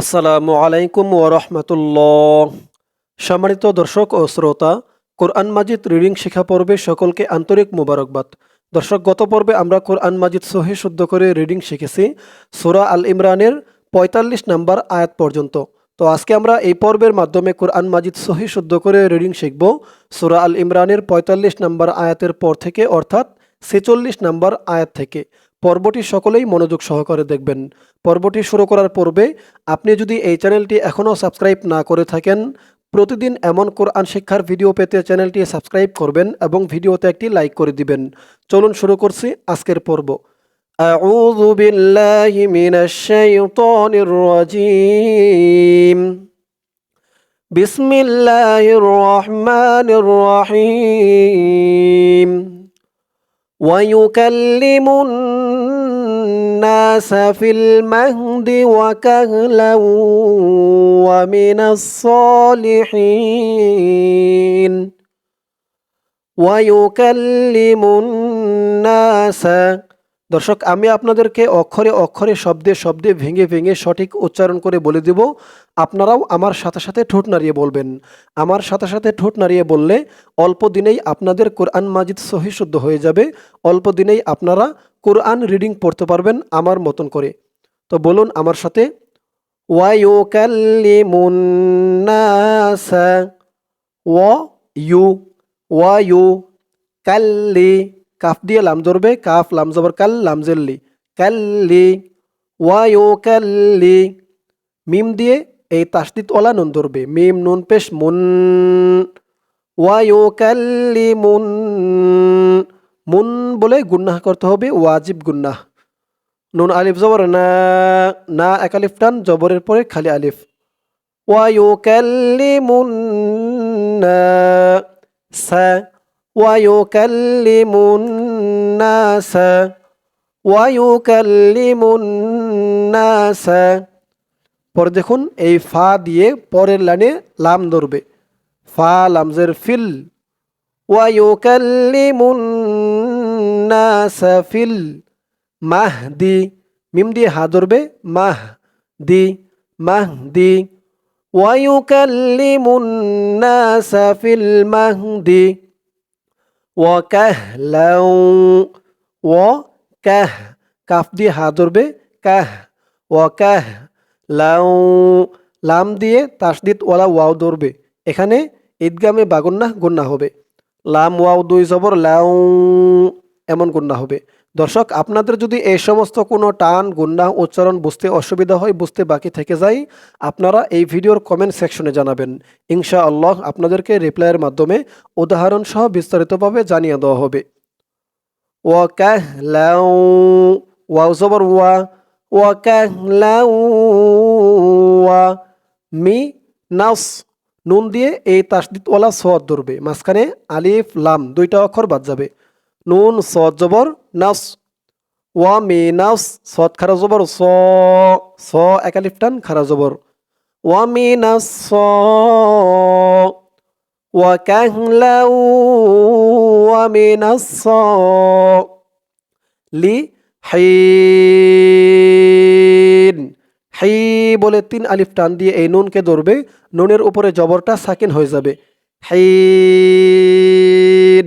আসসালামু আলাইকুম ওরহমতুল্লাহ সম্মানিত দর্শক ও শ্রোতা, কোরআন মাজিদ রিডিং শিক্ষা পর্বে সকলকে আন্তরিক মোবারকবাদ। দর্শক, গত পর্বে আমরা কোরআন মাজিদ সহি শুদ্ধ করে রিডিং শিখেছি, সুরা আল ইমরানের পঁয়তাল্লিশ নাম্বার আয়াত পর্যন্ত। তো আজকে আমরা এই পর্বের মাধ্যমে কোরআন মাজিদ সহি শুদ্ধ করে রিডিং শিখব, সুরা আল ইমরানের পঁয়তাল্লিশ নাম্বার আয়াতের পর থেকে, অর্থাৎ ছেচল্লিশ নাম্বার আয়াত থেকে। পর্বটি সকলেই মনোযোগ সহকারে দেখবেন পর্বটি শুরু করার পূর্বে আপনি যদি এই চ্যানেলটি এখনও সাবস্ক্রাইব না করে থাকেন প্রতিদিন এমন কোরআন শিক্ষার ভিডিও পেতে চ্যানেলটি সাবস্ক্রাইব করবেন এবং ভিডিওতে একটি লাইক করে দিবেন চলুন শুরু করছি আজকের পর্ব أعوذ بالله من الشيطان الرجيم بسم الله الرحمن الرحيم ويكلم الناس في المهد وكهلا ومن الصالحين ويكلم الناس দর্শক আমি আপনাদেরকে অক্ষরে অক্ষরে শব্দে শব্দে ভেঙে ভেঙে সঠিক উচ্চারণ করে বলে দেব আপনারাও আমার সাথে সাথে ঠোঁট নাড়িয়ে বলবেন আমার সাথে সাথে ঠোঁট নাড়িয়ে বললে অল্প দিনেই আপনাদের কোরআন মাজিদ সহি শুদ্ধ হয়ে যাবে অল্প দিনেই আপনারা কোরআন রিডিং পড়তে পারবেন আমার মতন করে। তো বলুন আমার সাথে, ওয়ায়ুকাল্লিমুন্নাসা ও ইউ ওয়ায়ু কাল্লি কাফ দিয়ে লাম ধরবে, কাফ, লাম জবর, কাল, লাম জেল্লি। কাল্লি ওয়ায়ু কাল্লি মিম দিয়ে এই তাসদিত ওলা নুন ধরবে। মিম, নুন, পেশ, মুন। ওয়ায়ু কাল্লি মুন মুন বলে গুন্নাহ করতে হবে, ওয়াজিব গুন্নাহ। নুন আলিফ জবর, না না এক আলিফ টান, জবরের পরে খালি আলিফ। ওয়ায়ুকাল্লিমুন সা ওয়ায়ুকাল্লিমুন সা ওয়ায়ুকাল্লিমুন সা। পরে দেখুন, এই ফা দিয়ে পরের লাইনে লাম ধরবে। ফা, লামজের ফিল। মুন সাফিল মাহ দি মিম দিয়ে হা ধরবে মাহ দি মাহ দি ওয়ায়ুকাল্লিমুন নাসাফিল মাহ দি ওয়াকাহলাউ ও কাহ কাফ দিয়ে হা ধরবে কাহ ওয়াকাহ লাউ লাম দিয়ে তাসদিত ওলা ওয়াও ধরবে এখানে ঈদগামে বাগন্না গন্যা হবে। লাম, ওয়াও, দুই, জবর, লাউ। এমন গুন্না হবে। দর্শক, আপনাদের যদি এই সমস্ত কোনো টান গুন্না উচ্চারণ বুঝতে অসুবিধা হয়, বুঝতে বাকি থেকে যায়, আপনারা এই ভিডিওর কমেন্ট সেকশনে জানাবেন। ইনশা আল্লাহ আপনাদেরকে রিপ্লাইয়ের মাধ্যমে উদাহরণ সহ বিস্তারিতভাবে জানিয়ে দেওয়া হবে। ওয়া ক্যাহ লাউ ওয়াও জবর ওয়া ওয়া ক্যাহ লাউ ওয়া, মি, নাস, নুন দিয়ে এই তাসদিদওয়ালা সদ ধরবে। মাঝখানে আলিফ, লাম দুইটা অক্ষর বাদ যাবে। নুন সদ জবর নাস ওয়া মি নাস সদ খারা জবর, স স একালিফ খারা জবর। ওয়া মি নাস স, ওয়া কাহলা ওয়া মি নাস স। লি হাইন হাই বলে তিন আলিফ টান দিয়ে এই নুনকে ধরবে, নুনের উপরে জবরটা সাকিন হয়ে যাবে। হাইন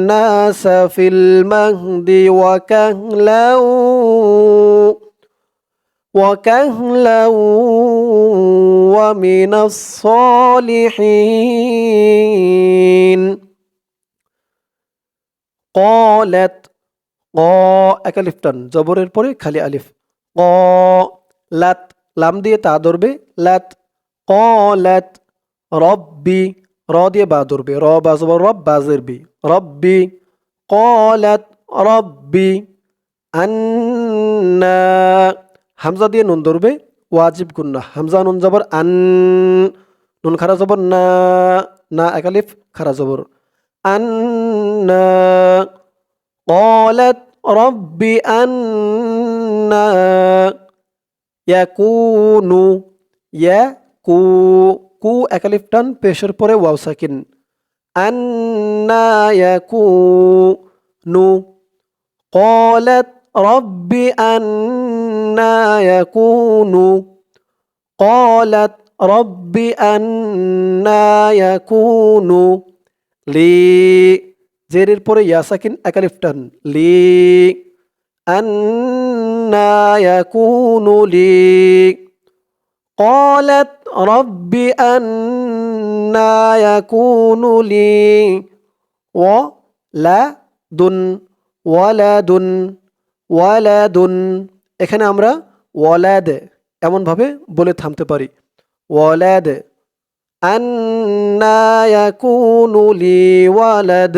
في المهد وكهلا وكهلا ومن الصالحين قالت ক এক আলিফ টান জবরের পরে খালি আলিফ ক লাত লাম দিয়ে তা ধরবে লাত ক লাত রব্বি র দিয়ে বা ধরবে র বা জবর রব বাজের বি রব্বি কলাত রব্বি আন্না হামজা দিয়ে নুন ধরবে ওয়াজিব গুন্না হামজা নুন জবর আন নুন খারা জবর না না একালিফ খারা জবর আন্না قالت رب أنا يكون يكو কু একালিফ টান পেশের পরে ওয়াও সাকিন আন্না ইয়াকুনু قالت رب أنا يكون قالت رب أنا يكون لي জেরের পরে ইয়াসাকিন একালিফটান লি أنا يكون لي قالت رب أنا يكون لي ولد ولد ولد এখানে আমরা ওয়ালাদ এমনভাবে বলে থামতে পারি ওয়ালাদ أنا يكون لي ولد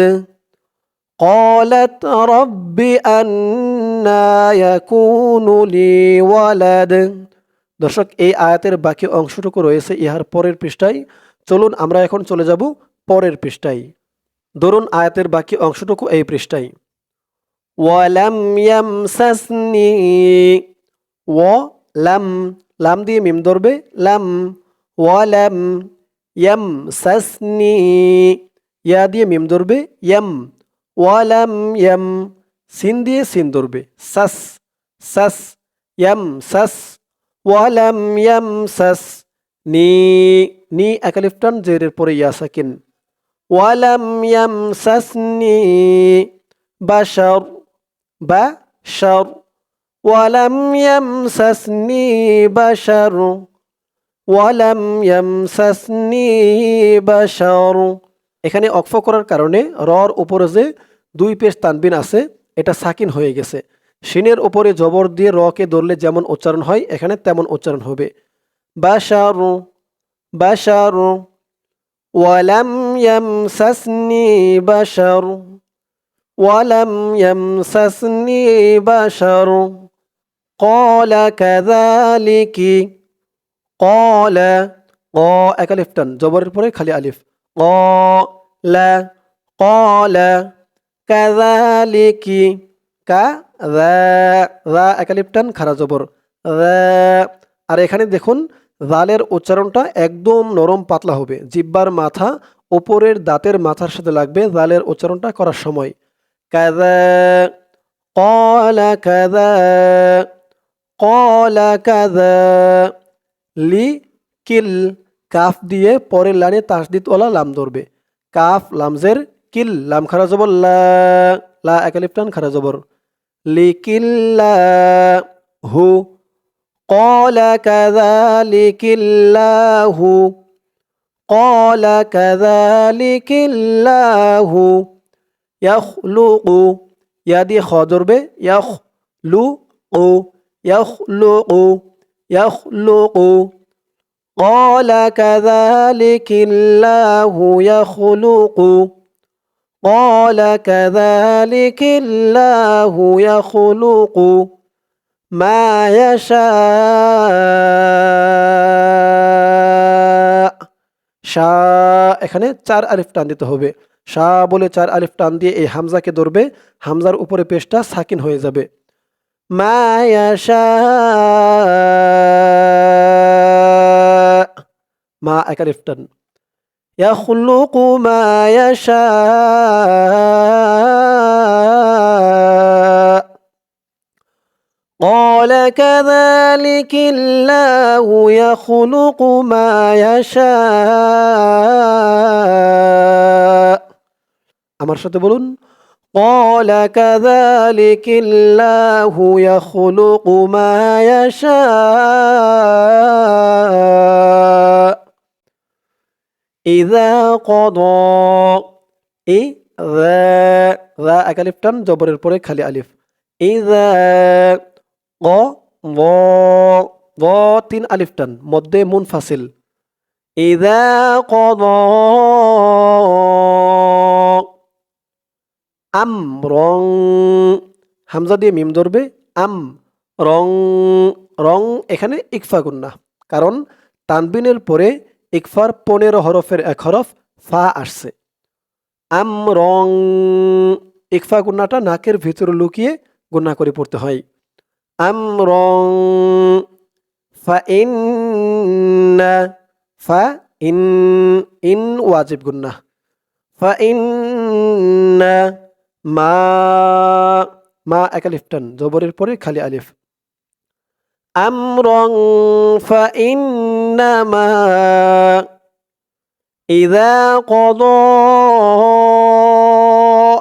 قالت رب أنا يكون لي ولد দর্শক, এই আয়াতের বাকি অংশটুকু রয়েছে ইহার পরের পৃষ্ঠায়। চলুন আমরা এখন চলে যাব পরের পৃষ্ঠায়। ধরুন আয়াতের বাকি অংশটুকু এই পৃষ্ঠায়। ওয়ালাম ইয়ামসাসনি, ও লাম লাম দিয়ে মিম ধরবে, লাম, ওয়ালাম ইয়াম সাসনি ইয়া দিয়ে মিম ধরবে, ইয়াম, ওয়ালাম ইয়াম, সিন দিয়ে সিন ধরবে, সাস সাস ইয়াম সাস ওয়ালাম ইয়াম সাস নি নি একালিফটান জেরের পরে ইয়া সাকিন ওয়ালাম ইয়াম সাসনি বাশার বাশার। ওয়ালাম ইয়াম সাসনি বাশার। ওয়ালাম ইয়ামসাসনি, বাশার। এখানে অক্ফ করার কারণে রর উপরে যে দুই পেশ তানবিন আছে, এটা সাকিন হয়ে গেছে। শিনের উপরে জবর দিয়ে রকে ধরলে যেমন উচ্চারণ হয় এখানে তেমন উচ্চারণ হবে বাশারু বাশারু ওয়ালাম ইয়ামসাসনি বাশার ওয়ালাম ইয়ামসাসনি বাশার قال كذلك قال ق একা লিফটান জবরের পরে খালি আলিফ قال قال كذلك কাযা রা একালিপটান, খারা জবর। আর এখানে দেখুন জালের উচ্চারণটা একদম নরম পাতলা হবে। জিব্বার মাথা ওপরের দাঁতের মাথার সাথে লাগবে জালের উচ্চারণটা করার সময়। লি, কিল, কাফ দিয়ে পরের লাইনে ওলা লাম ধরবে। কাফ, লামজের কিল, লাম খারা জবর, লা লা একালিপটান, খারা জবর। الله قال كذلك الله قال كذلك الله يخلق يدي خضر به يخلق يخلق يخلق قال كذلك الله يخلق. قال كذلك الله يخلق ما يشاء শাহ এখানে চার আলিফ টান দিতে হবে শাহ বলে চার আলিফ টান দিয়ে এই হামজাকে ধরবে হামজার উপরে পেশটা সাকিন হয়ে যাবে মা يشاء মা একা আলিফ টান يخلق ما يشاء قال كذلك الله يخلق ما يشاء আমার সাথে বলুন قال كذلك الله يخلق ما يشاء ইদা কদ এই রা এক আলিফ টান জবরের পরে খালি আলিফ ইদা ক তিন আলিফ টান মধ্যে মুনফাসিল ইদা কদ আম রং হামজা দিয়ে মিম ধরবে আম রং রং এখানে ইকফা গুন্না কারণ তানবিনের পরে ইকফার পনেরো হরফের এক হরফ, ফা আসছে। আম রং ইকফা গুন্নাটা নাকের ভিতরে লুকিয়ে গুন্না করে পড়তে হয়। আম রং ফা ইন ফা ইন ইন ওয়াজিব গুন্না ফা ইন, মা মা এক আলিফটান জবরের পরে খালি আলিফ। أمرا فإنما إذا قضى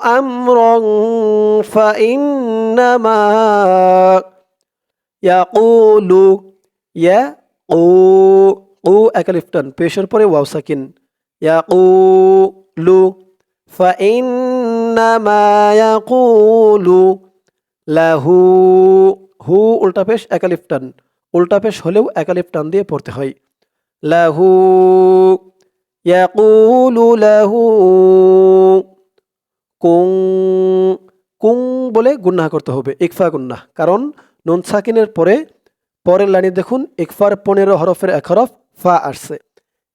أمرا فإنما يقول يقو قو أكلفتن بيشر بري واو ساكن يقول فإنما يقول له হু উল্টা পেশ একালিফ টান। উল্টা পেশ হলেও একালিফ টান দিয়ে পড়তে হয়। লাহু, ইয়াকুলু লাহু, কুং কুং বলে গুন্না করতে হবে, ইকফা গুন্না কারণ নুন সাকিনের পরে, পরের লাইনে দেখুন, ইকফার পনেরো হরফের এক হরফ ফা আসছে।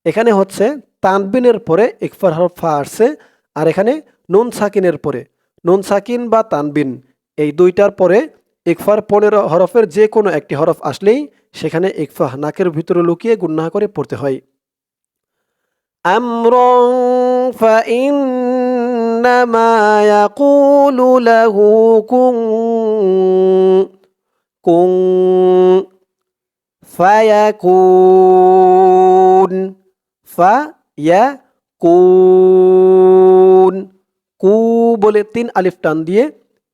এখানে হচ্ছে তানবিনের পরে ইকফার হরফ ফা আসছে, আর এখানে নুন সাকিনের পরে। নুন সাকিন বা তানবিন, এই দুইটার পরে ইকফার পনেরো হরফের যে কোনো একটি হরফ আসলেই সেখানে ইকফা নাকের ভিতরে লুকিয়ে গুন্না করে পড়তে হয় আমরং فإنما يقول له كن كن فيكون فيكون কু বলে তিন আলিফ টান দিয়ে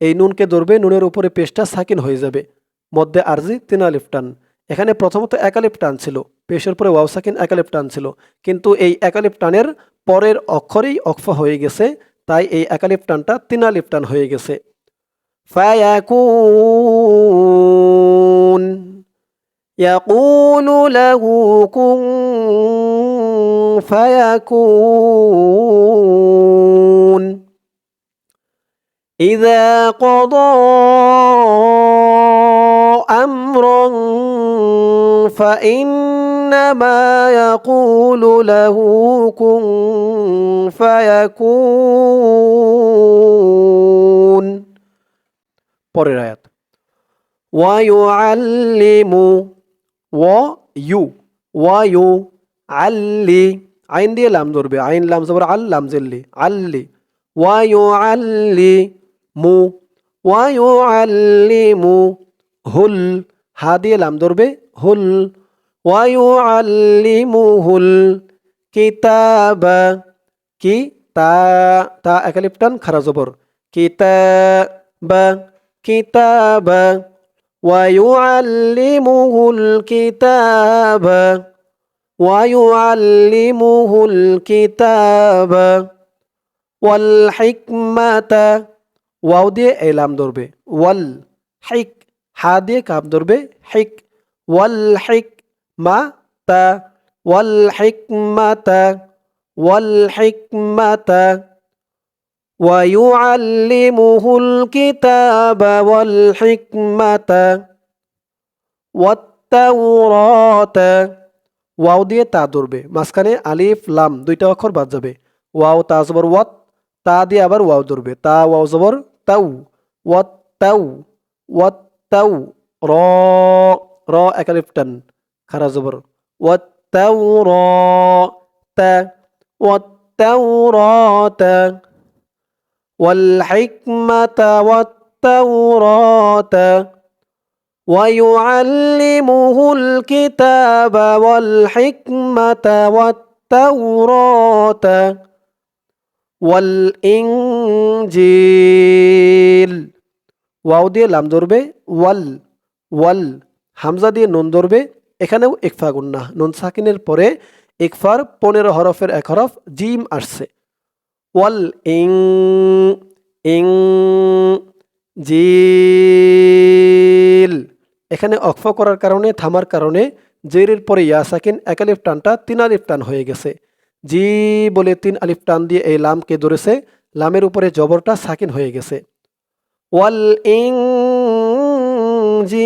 এই নুনকে ধরবে, নুনের উপরে পেশটা সাকিন হয়ে যাবে। মধ্যে আরজি, তিন আলিফ টান। এখানে প্রথমত একালিপ টান ছিল। পেশের পরে ওয়াও সাকিন একালিপ টান ছিল। কিন্তু এই একালিপ টানের পরের অক্ষরেই অক্ষ হয়ে গেছে, তাই এই একালিপ টানটা তিন আলিপ টান হয়ে গেছে। ফায়াকুন ফায়াকুন। إذا قضى أمرا فإنما يقول له كن فيكون পরের আয়াত ويعلم ويو ويو علي আইন দিয়ে লাম ধরবে আইন লাম জবর আল লাম জেল্লি আল্লি ওয়ায়ুআল্লিমু ওয়ায়ুআল্লিমু হুল হা দিয়ে লাম ধরবে হুল ওয়ায়ুআল্লিমুহুল কিতাবা কি তা তা একালিপটান খারা জবর কিতাবা কিতাবা ويعلمه الكتاب ويعلمه الكتاب ওয়াল হিকমাতা ওয়াও দিয়ে এলাম ধরবে ওয়াল হিক হা দিয়ে কাপ ধরবে হিক ওয়াল হিক মা তা ওয়াল হিকমাতা ওয়াল হিকমাতা ويعلمه الكتاب والحكمة والتوراة ওয়াও দিয়ে তা ধরবে মাঝখানে আলিফ লাম দুইটা অক্ষর বাদ যাবে ওয়াও তা জবর ওয়াত তা দিয়ে আবার ওয়াও ধরবে তা ওয়াও জবর والتو والتو والتو را را أكلفتن خرزبر والتوراة والتوراة والحكمة والتوراة ويعلمه الكتاب والحكمة والتوراة ওয়াল ওয়াও দিয়ে লাম ধরবে, ওয়াল ওয়াল, হামজা দিয়ে নুন ধরবে, এখানেও একফা গুন্না। নুন সাকিনের পরে একফার পনেরো হরফের এক হরফ জিম আসছে। ওয়াল ইং ইং জিল এখানে অক্ফ করার কারণে, থামার কারণে জেরের পরে ইয়া সাকিন একালিফ টানটা তিনালিফ টান হয়ে গেছে। জি বলে তিন আলিফ টান দিয়ে এই লামকে ধরেছে। লামের উপরে জবরটা সাকিন হয়ে গেছে। ওয়াল ইং ইংজিল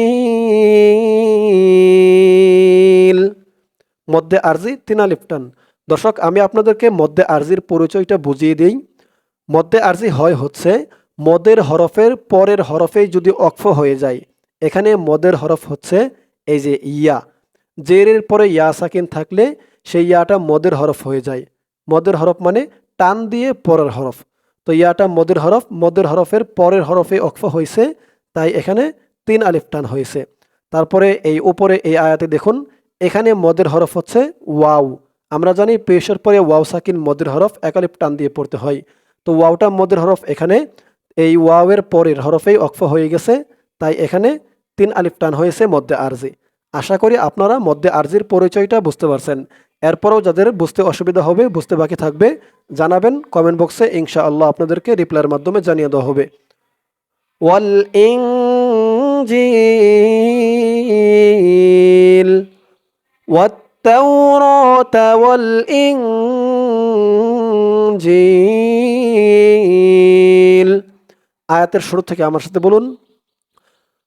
মধ্যে আরজি, তিন আলিফ টান। দর্শক, আমি আপনাদেরকে মধ্যে আরজির পরিচয়টা বুঝিয়ে দিই। মধ্যে আরজি হয় হচ্ছে, মদের হরফের পরের হরফেই যদি অক্ফ হয়ে যায়, এখানে মদের হরফ হচ্ছে এই যে ইয়া। জেরের পরে ইয়া সাকিন থাকলে সেই ইয়াটা মদের হরফ হয়ে যায়। মদের হরফ মানে টান দিয়ে পরের হরফ। তো ইয়াটা মদের হরফ, মদের হরফের পরের হরফে অক্ফ হয়েছে, তাই এখানে তিন আলিফ টান হয়েছে। তারপরে এই উপরে এই আয়াতে দেখুন, এখানে মদের হরফ হচ্ছে ওয়াও। আমরা জানি পেশের পরে ওয়াও সাকিন মদের হরফ একালিপ টান দিয়ে পড়তে হয়। তো ওয়াওটা মদের হরফ এখানে, এই ওয়াওয়ের পরের হরফেই অক্ফ হয়ে গেছে, তাই এখানে তিন আলিফ টান হয়েছে মধ্যে আরজি। আশা করি আপনারা মধ্যে আরজির পরিচয়টা বুঝতে পারছেন এরপরেও যাদের বুঝতে অসুবিধা হবে বুঝতে বাকি থাকবে জানাবেন কমেন্ট বক্সে ইনশা আল্লাহ আপনাদেরকে রিপ্লাইয়ের মাধ্যমে জানিয়ে দেওয়া হবে ওয়াল ইনজিল والتوراة والإنجيل আয়াতের শুরু থেকে আমার সাথে বলুন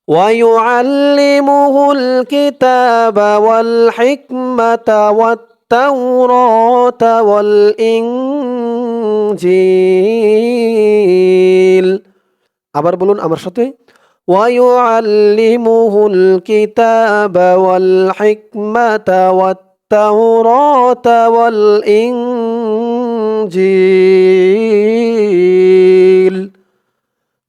ويعلمه الكتاب والحكمة والتوراة والإنجيل আবার বলুন আমার সাথে ويعلمه الكتاب والحكمة والتوراة والإنجيل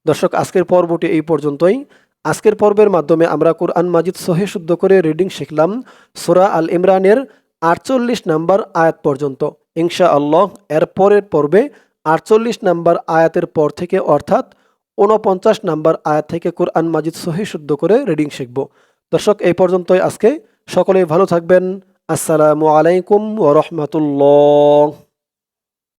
দর্শক আজকের পর্বটি এই পর্যন্তই আজকের পর্বের মাধ্যমে আমরা কোরআন মাজিদ সহে শুদ্ধ করে রিডিং শিখলাম সোরা আল ইমরানের আটচল্লিশ নাম্বার আয়াত পর্যন্ত। ইনশা আল্লাহ এর পরের পর্বে আটচল্লিশ নাম্বার আয়াতের পর থেকে অর্থাৎ ঊনপঞ্চাশ নাম্বার আয়াত থেকে কোরআন মাজিদ সহি শুদ্ধ করে রিডিং শিখব। দর্শক, এই পর্যন্তই আজকে। সকলেই ভালো থাকবেন। আসসালামু আলাইকুম ও রহমতুল্লাহ।